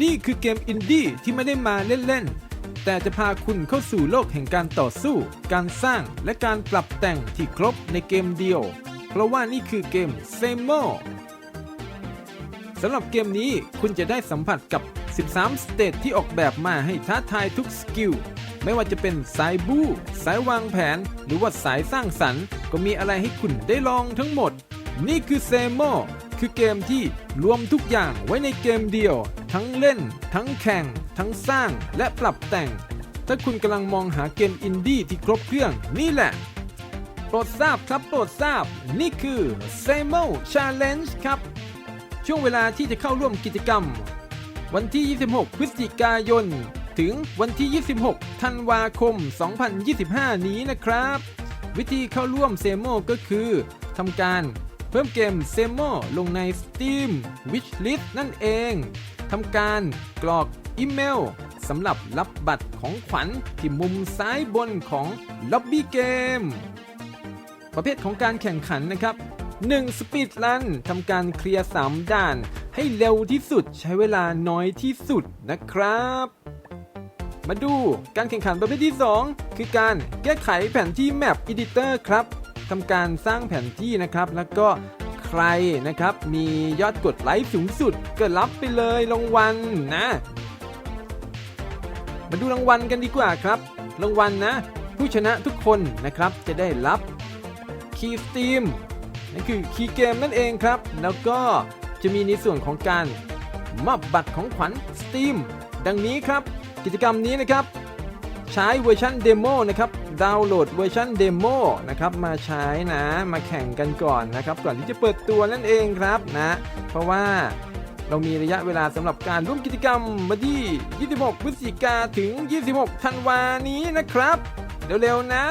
นี่คือเกมอินดี้ที่ไม่ได้มาเล่น ๆ แต่จะพาคุณเข้าสู่โลกแห่งการต่อสู้ การสร้างและการปรับแต่งที่ครบในเกมเดียว เพราะว่านี่คือเกมเซโมสำหรับเกมนี้คุณจะได้สัมผัสกับ 13 สเตจที่ออกแบบมาให้ท้าทายทุกสกิล ไม่ว่าจะเป็นสายบู๊สายวางแผน หรือว่าสายสร้างสรรค์ ก็มีอะไรให้คุณได้ลองทั้งหมด นี่คือเซโมคือเกมที่รวมทุกอย่างไว้ในเกมเดียว ทั้งเล่น ทั้งแข่ง ทั้งสร้างและปรับแต่ง ถ้าคุณกำลังมองหาเกมอินดี้ที่ครบเครื่องนี่แหละ โปรดทราบครับโปรดทราบ นี่คือ s a m o Challenge ครับ ช่วงเวลาที่จะเข้าร่วมกิจกรรม วันที่ 26 พฤศจิกายน ถึงวันที่ 26 ธันวาคม 2025 นี้นะครับ วิธีเข้าร่วมเซโมก็คือทำการเพิ่มเกมเซโมลงใน Steam Wishlist นั่นเอง ทำการกรอกอีเมลสำหรับรับบัตรของขวัญที่มุมซ้ายบนของล็อบบี้เกม ประเภทของการแข่งขันนะครับ 1. สปีดรันทำการเคลียร์ 3 ด่าน ให้เร็วที่สุดใช้เวลาน้อยที่สุดนะครับ มาดูการแข่งขันประเภทที่ 2 คือการแก้ไขแผนที่ Map Editor ครับทำการสร้างแผนที่นะครับ แล้วก็ ใครนะครับ มียอดกดไลค์สูงสุดก็รับไปเลยรางวัลนะ มาดูรางวัลกันดีกว่าครับ รางวัลนะผู้ชนะทุกคนนะครับจะได้รับคีย์สตีมนั่นคือคีย์เกมนั่นเองครับ แล้วก็จะมีในส่วนของการมอบบัตรของขวัญ Steam ดังนี้ครับ กิจกรรมนี้นะครับ ใช้เวอร์ชันเดโมนะครับดาวน์โหลดเวอร์ชันเดโมนะครับมาใช้นะมาแข่งกันก่อนนะครับก่อนที่จะเปิดตัวนั่นเองครับนะเพราะว่าเรามีระยะเวลาสำหรับการร่วมกิจกรรมมาที่ 26 พฤศจิกาถึง 26 ธันวานี้นะครับ เร็วๆนะ